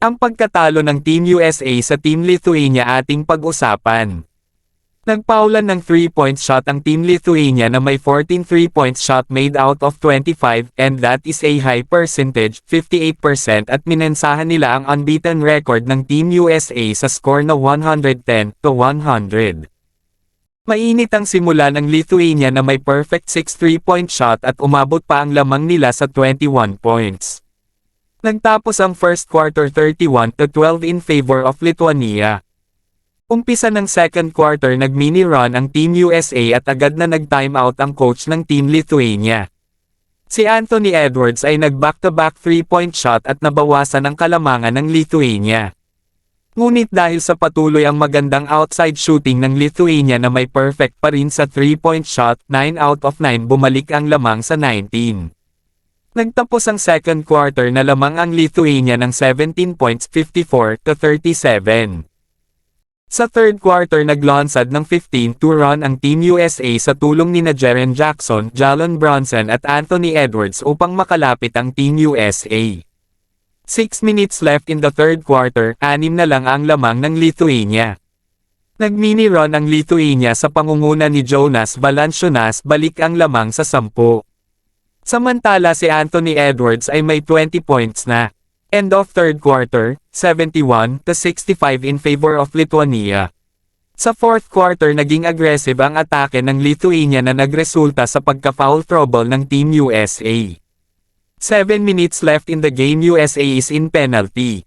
Ang pagkatalo ng Team USA sa Team Lithuania ating pag-usapan. Nagpaulan ng 3-point shot ang Team Lithuania na may 14 3-point shot made out of 25 and that is a high percentage, 58% at minensahan nila ang unbeaten record ng Team USA sa score na 110 to 100. Mainit ang simula ng Lithuania na may perfect 6 3-point shot at umabot pa ang lamang nila sa 21 points. Nagtapos ang first quarter 31 to 12 in favor of Lithuania. Umpisa ng second quarter nag-mini run ang Team USA at agad na nag-timeout ang coach ng Team Lithuania. Si Anthony Edwards ay nag-back-to-back 3-point shot at nabawasan ang kalamangan ng Lithuania. Ngunit dahil sa patuloy ang magandang outside shooting ng Lithuania na may perfect pa rin sa 3-point shot, 9 out of 9 bumalik ang lamang sa 19. Nagtapos ang second quarter na lamang ang Lithuania ng 17 points 54 to 37. Sa third quarter naglansad ng 15-2 run ang Team USA sa tulong ni na Jaren Jackson, Jalen Bronson at Anthony Edwards upang makalapit ang Team USA. 6 minutes left in the third quarter, anim na lang ang lamang ng Lithuania. Nag-mini run ang Lithuania sa pangunguna ni Jonas Valanciunas balik ang lamang sa 10. Samantala si Anthony Edwards ay may 20 points na. End of third quarter, 71 to 65 in favor of Lithuania. Sa fourth quarter naging aggressive ang atake ng Lithuania na nagresulta sa pagka-foul trouble ng Team USA. 7 minutes left in the game USA is in penalty.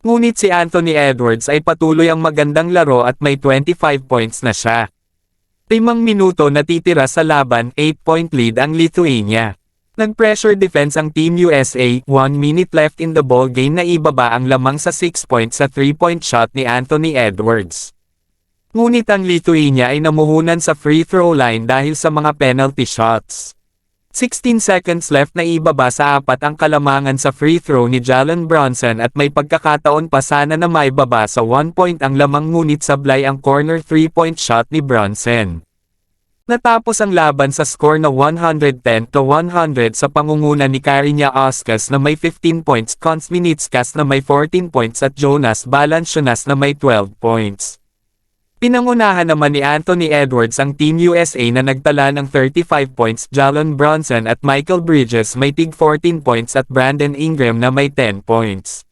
Ngunit si Anthony Edwards ay patuloy ang magandang laro at may 25 points na siya. Limang minuto natitira sa laban, 8-point lead ang Lithuania. Nag-pressure defense ang Team USA, 1 minute left in the ball game na ibaba ang lamang sa 6 points sa 3-point shot ni Anthony Edwards. Ngunit ang Lithuania ay namuhunan sa free throw line dahil sa mga penalty shots. 16 seconds left na ibaba sa apat ang kalamangan sa free throw ni Jalen Bronson at may pagkakataon pa sana na maibaba sa 1 point ang lamang ngunit sablay ang corner 3-point shot ni Bronson. Natapos ang laban sa score na 110 to 100 sa pangunguna ni Karinya Oscas na may 15 points, Cons Minitskas na may 14 points at Jonas Valanciunas na may 12 points. Pinangunahan naman ni Anthony Edwards ang Team USA na nagtala ng 35 points, Jalen Bronson at Michael Bridges may tig 14 points at Brandon Ingram na may 10 points.